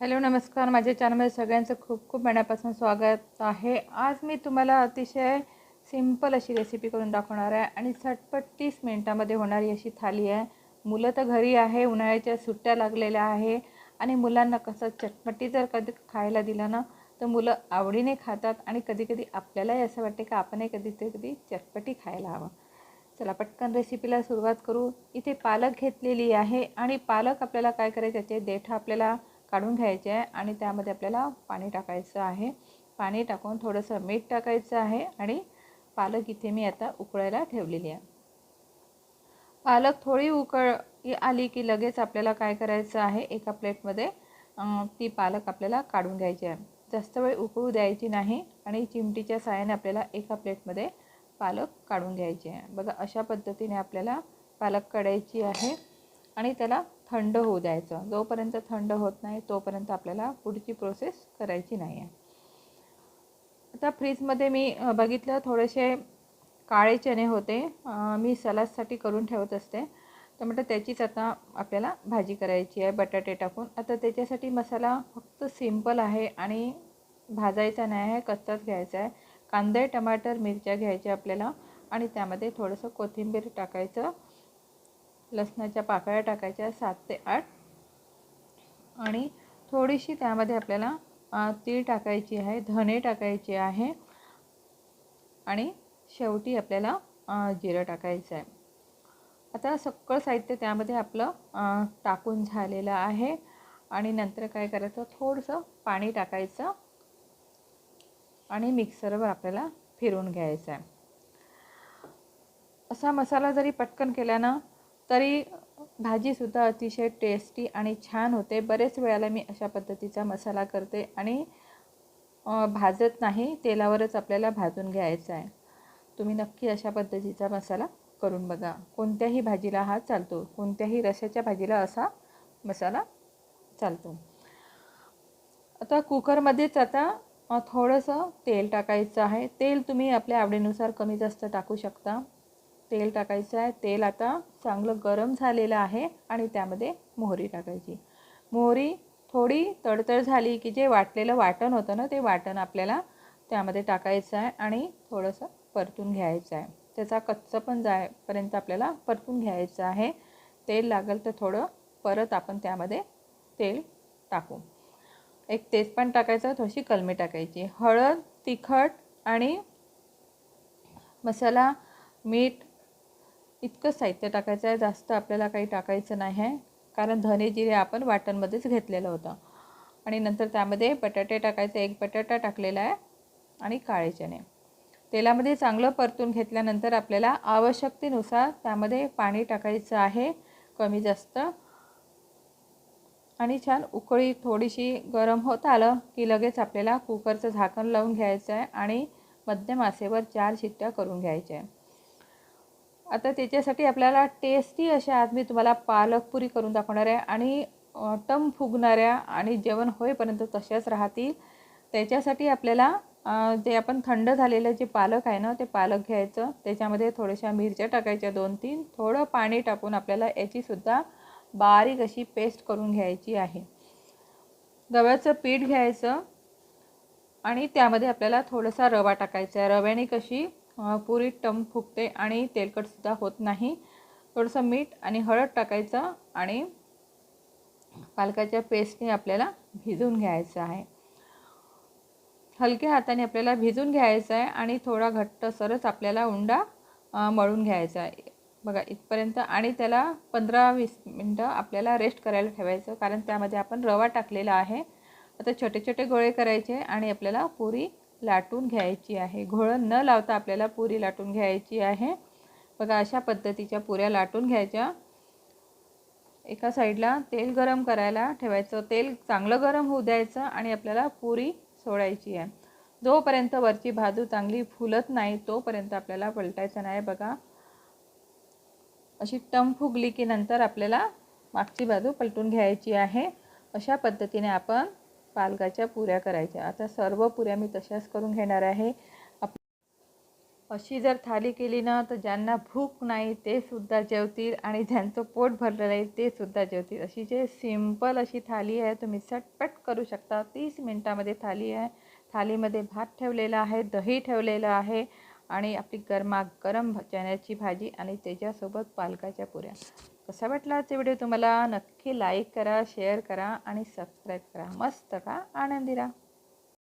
Hello नमस्कार. माझ्या चॅनलमध्ये सगळ्यांचं खूप खूप मनापासून स्वागत आहे. आज मी तुम्हाला अतिशय सिंपल अशी रेसिपी करून दाखवणार आहे आणि झटपट तीस मिनटामध्ये होणारी अशी थाली आहे. मुलं तर घरी आहे उन्हाळ्याच्या सुट्ट्या लागलेल्या आहे आणि मुलांना कसं चटपटी जर कधी खायला दिलं ना तर मुलं आवडीने खातात आणि कधी कधी आपल्यालाही असं वाटते की आपणही कधी ते कधी चटपटी खायला हवं. चला पटकन रेसिपीला सुरुवात करू. इथे पालक घेतलेली आहे आणि पालक आपल्याला काय करायचं त्याचे देठ आपल्याला काढून घ्यायचे आहे आणि त्यामध्ये आपल्याला पाणी टाकायचं आहे. पाणी टाकून थोडंसं मीठ टाकायचं आहे आणि पालक इथे मी आता उकळायला ठेवलेली आहे. पालक थोडी उकळ आली की लगेच आपल्याला काय करायचं आहे? एका प्लेटमध्ये ती पालक आपल्याला काढून घ्यायची आहे. जास्त वेळ उकळू द्यायची नाही आणि चिमटीच्या साहाय्याने आपल्याला एका प्लेटमध्ये पालक काढून घ्यायची आहे. बघा अशा पद्धतीने आपल्याला पालक काढायची आहे आणि त्याला थंड होऊ द्यायचं. जोपर्यंत थंड होत नाही तोपर्यंत आपल्याला पुढची प्रोसेस करायची नाही आहे आता फ्रीजमध्ये मी बघितलं थोडेसे काळे चणे होते. मी सलादसाठी करून ठेवत असते. तर म्हटलं त्याचीच आता आपल्याला भाजी करायची आहे बटाटे टाकून. आता त्याच्यासाठी मसाला फक्त सिंपल आहे आणि भाजायचा नाही आहे कच्चाच घ्यायचा आहे. कांदे टमाटर मिरच्या घ्यायच्या आपल्याला आणि त्यामध्ये थोडंसं कोथिंबीर टाकायचं. लसणाच्या पाकळ्या टाकायच्या सात ते आठ. आणि थोडीशी त्यामध्ये आपल्याला तीळ टाकायची आहे धने टाकायचे आहे. आणि शेवटी आपल्याला जिरं टाकायचं आहे. आता सगळं साहित्य त्यामध्ये आपलं टाकून झालेलं आहे. आणि नंतर काय करायचं? थोडंसं पाणी टाकायचं. आणि मिक्सरवर आपल्याला फिरून घ्यायचं आहे. असा मसाला जरी पटकन केला ना तरी भाजीसुद्धा अतिशय टेस्टी आणि छान होते. बरेच वेळेला मी अशा पद्धतीचा मसाला करते आणि भाजत नाही तेलावरच आपल्याला भाजून घ्यायचा आहे. तुम्ही नक्की अशा पद्धतीचा मसाला करून बघा. कोणत्याही भाजीला हा चालतो. कोणत्याही रशाच्या भाजीला असा मसाला चालतो. आता कुकरमध्येच आता थोडंसं तेल टाकायचं आहे. तेल तुम्ही आपल्या आवडीनुसार कमी जास्त टाकू शकता. तेल टाकायचं आहे. तेल आता चांगलं गरम झालेलं आहे आणि त्यामध्ये मोहरी टाकायची. मोहरी थोडी तडतड झाली की जे वाटलेलं वाटण होतं ना ते वाटण आपल्याला त्यामध्ये टाकायचं आहे आणि थोडंसं परतून घ्यायचं आहे. त्याचा कच्चं पण जायपर्यंत आपल्याला परतून घ्यायचं आहे. तेल लागेल तर थोडं परत आपण त्यामध्ये तेल टाकू. एक तेजपान टाकायचं थोडीशी कलमी टाकायची. हळद तिखट आणि मसाला मीठ इतकं साहित्य टाकायचं आहे जास्त आपल्याला काही टाकायचं नाही आहे. कारण धने जिरे आपण वाटणमध्येच घेतलेलं होतं. आणि नंतर त्यामध्ये बटाटे टाकायचे एक बटाटा टाकलेला आहे आणि काळे चणे. तेलामध्ये चांगलं परतून घेतल्यानंतर आपल्याला आवश्यकतेनुसार त्यामध्ये पाणी टाकायचं आहे कमी जास्त. आणि छान उकळी थोडीशी गरम होत आलं की लगेच आपल्याला कुकरचं झाकण लावून घ्यायचं आहे आणि मध्यम आसेवर चार शिट्ट्या करून घ्यायच्या आहे. आता त्याच्यासाठी आपल्याला टेस्टी अशा आज मी तुम्हाला पालकपुरी करून दाखवणार आहे आणि टम फुगणाऱ्या आणि जेवण होईपर्यंत तशाच राहतील. त्याच्यासाठी आपल्याला जे आपण थंड झालेलं जे पालक आहे ना ते पालक घ्यायचं. त्याच्यामध्ये थोड्याशा मिरच्या टाकायच्या दोन तीन. थोडं पाणी टाकून आपल्याला याचीसुद्धा बारीक अशी पेस्ट करून घ्यायची आहे. गव्याचं पीठ घ्यायचं आणि त्यामध्ये आपल्याला थोडासा रवा टाकायचा आहे. रव्याने कशी पुरी टम फुगते आणि तेलकटसुद्धा होत नाही. थोडंसं मीठ आणि हळद टाकायचं आणि पालकाच्या पेस्टने आपल्याला भिजून घ्यायचं आहे. हलक्या हाताने आपल्याला भिजून घ्यायचं आहे आणि थोडा घट्ट सरच आपल्याला उंडा मळून घ्यायचा आहे. बघा इथपर्यंत आणि त्याला पंधरा वीस मिनटं आपल्याला रेस्ट करायला ठेवायचं कारण त्यामध्ये आपण रवा टाकलेला आहे. आता छोटे छोटे गोळे करायचे आणि आपल्याला पुरी लाटून घ्यायची आहे. घोळण न लावता आपल्याला पुरी लाटून घ्यायची आहे. बघा अशा पद्धतीच्या पुऱ्या लाटून घ्यायच्या. एका साईडला तेल गरम करायला ठेवायचं. तेल चांगलं गरम होऊ द्यायचं आणि आपल्याला पुरी सोडायची आहे. जोपर्यंत वरची भाजू चांगली फुलत नाही तोपर्यंत आपल्याला पलटायचं नाही. बघा अशी टम फुगली की नंतर आपल्याला मागची बाजू पलटून घ्यायची आहे. अशा पद्धतीने आपण पालकाच्या पुऱ्या करायच्या. आता सर्व पुऱ्या मी तशाच करून घेणार आहे. आप अशी जर थाली केली ना तर ज्यांना भूक नाही ते सुद्धा जेवतील आणि ज्यांचं पोट भरलेलं नाही ते सुद्धा जेवतील. अशी जे सिंपल अशी थाली आहे तुम्ही झटपट करू शकता. तीस मिनटामध्ये थाली आहे. थालीमध्ये भात ठेवलेला आहे दही ठेवलेलं आहे आणि आपली गरमागरम चण्याची भाजी आणि त्याच्यासोबत पालकाच्या पुऱ्या. कसा वाटला आजचा व्हिडिओ तुम्हाला? नक्की लाईक करा शेअर करा आणि सबस्क्राईब करा. मस्त का? आनंदी राहा.